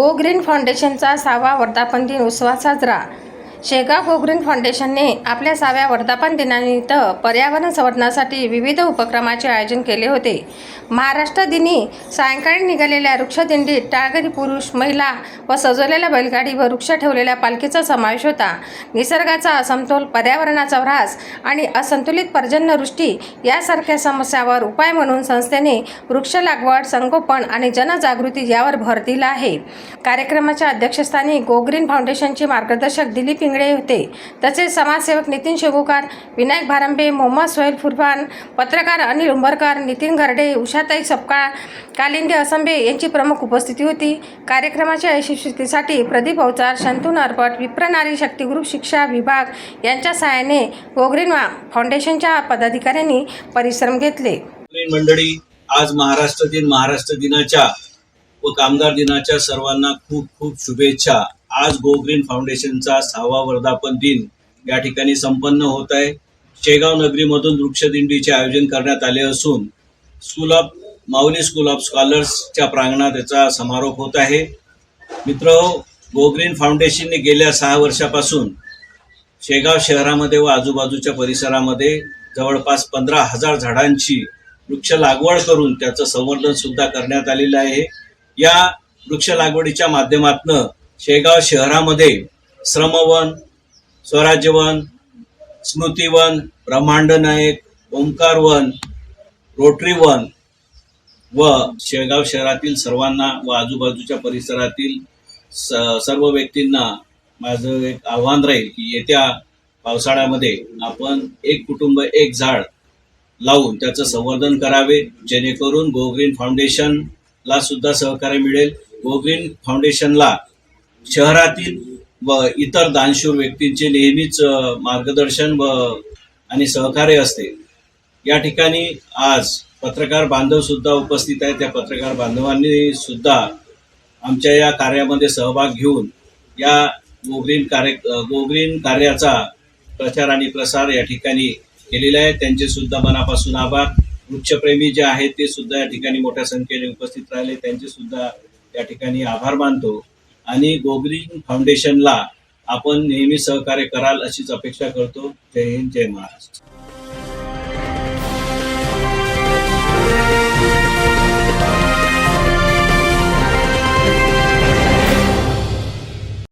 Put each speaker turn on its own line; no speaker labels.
Go green फाउंडेशनचा सहावा वर्धापन दिन उत्सवात साजरा शेगाव गो ग्रीन फाउंडेशनने आपल्या सहाव्या वर्धापन दिनानिमित्त पर्यावरण संवर्धनासाठी विविध उपक्रमाचे आयोजन केले होते. महाराष्ट्र दिनी सायंकाळी निघालेल्या वृक्षदिंडीत टाळकरी पुरुष महिला व सजवलेल्या बैलगाडी व वृक्ष ठेवलेल्या पालखीचा समावेश होता. निसर्गाचा असमतोल पर्यावरणाचा ऱ्हास आणि असंतुलित पर्जन्यवृष्टी यासारख्या समस्यावर उपाय म्हणून संस्थेने वृक्ष लागवड संगोपन आणि जनजागृती यावर भर दिला आहे. कार्यक्रमाच्या अध्यक्षस्थानी गोग्रीन फाउंडेशनचे मार्गदर्शक दिलीप इंगळे होते. तसेच समाजसेवक नितीन शेगुकार विनायक भारंबे मोहम्मद सोहेल फुरफान पत्रकार अनिल उंबरकर नितीन घरडे उषाताई सपकाळ कालिंदे असंबे यांची प्रमुख उपस्थिती होती. कार्यक्रमाच्या यशस्वीतेसाठी प्रदीप अवचार शंतू नरपट विप्रनारी शक्ती ग्रुप शिक्षा विभाग यांच्या सहाय्याने गोग्रीन फाउंडेशनच्या पदाधिकाऱ्यांनी परिश्रम घेतले.
मंडळी आज महाराष्ट्र दिन महाराष्ट्र दिनाच्या व कामगार दिनाच्या सर्वांना खूप खूप शुभेच्छा. आज गो ग्रीन फाउंडेशनचा सहावा वर्धापन दिन या ठिकाणी संपन्न होत आहे. शेगाव नगरीमधून वृक्षदिंडीचे आयोजन करण्यात आले असून school of Mauli school of स्कॉलर्सच्या प्रांगणात याचा समारोप होत आहे. मित्र गो ग्रीन फाउंडेशनने गेल्या सहा वर्षापासून शेगाव शहरामध्ये व आजूबाजूच्या परिसरामध्ये जवळपास पंधरा हजार झाडांची वृक्ष लागवड करून त्याचं संवर्धन सुद्धा करण्यात आलेलं आहे. या वृक्ष लागवडीच्या माध्यमातनं शेगाव शहरामध्ये श्रमवन स्वराज्यवन स्मृतिवन ब्रह्मांड नायक ओंकारवन रोटरी वन व शेगाव शहरातील सर्वांना व आजूबाजूच्या परिसरातील स- सर्व व्यक्तींना माझं एक आव्हान राहील की येत्या पावसाळ्यामध्ये आपण एक कुटुंब एक झाड लावून त्याचं संवर्धन करावे जेणेकरून गोग्रीन फाउंडेशनला सुद्धा सहकार्य मिळेल. गोग्रीन फाउंडेशनला शहरातील व इतर दानशूर व्यक्तींचे नेहमीच मार्गदर्शन व आणि सहकार्य असते. या ठिकाणी आज पत्रकार बांधव सुद्धा उपस्थित आहेत. त्या पत्रकार बांधवांनी सुद्धा आमच्या या कार्यामध्ये सहभाग घेऊन या गोग्रीन कार्य गोग्रीन कार्याचा प्रचार आणि प्रसार या ठिकाणी केलेला आहे. त्यांचे सुद्धा मनापासून आभार. वृक्षप्रेमी जे आहेत ते सुद्धा या ठिकाणी मोठ्या संख्येने उपस्थित राहिले. त्यांचे सुद्धा या ठिकाणी आभार मानतो. आणि गोगरीन फाउंडेशनला आपण नेहमी सहकार्य कराल अशीच अपेक्षा करतो. जय हिंद जय महाराष्ट्र.